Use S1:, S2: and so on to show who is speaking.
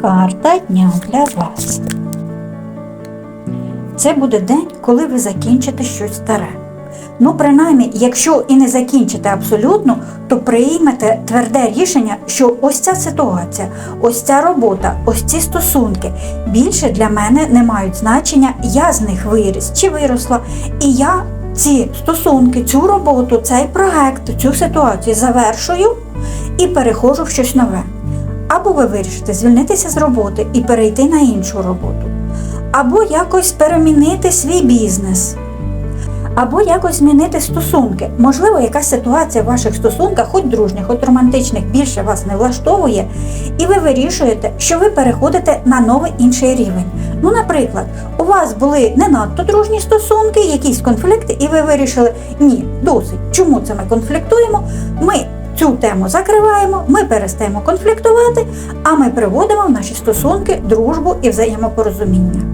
S1: Карта дня для вас. Це буде день, коли ви закінчите щось старе. Ну, принаймні, якщо і не закінчите абсолютно, то приймете тверде рішення, що ось ця ситуація, ось ця робота, ось ці стосунки більше для мене не мають значення. Я з них виріс чи виросла, і я ці стосунки, цю роботу, цей проект, цю ситуацію завершую і переходжу в щось нове. Або ви вирішите звільнитися з роботи і перейти на іншу роботу, або якось перемінити свій бізнес, або якось змінити стосунки. Можливо, якась ситуація в ваших стосунках, хоч дружніх, хоч романтичних, більше вас не влаштовує, і ви вирішуєте, що ви переходите на новий інший рівень. Ну, наприклад, у вас були не надто дружні стосунки, якісь конфлікти, і ви вирішили, ні, досить. Чому це ми конфліктуємо? Ми цю тему закриваємо, ми перестаємо конфліктувати, а ми приводимо в наші стосунки дружбу і взаємопорозуміння.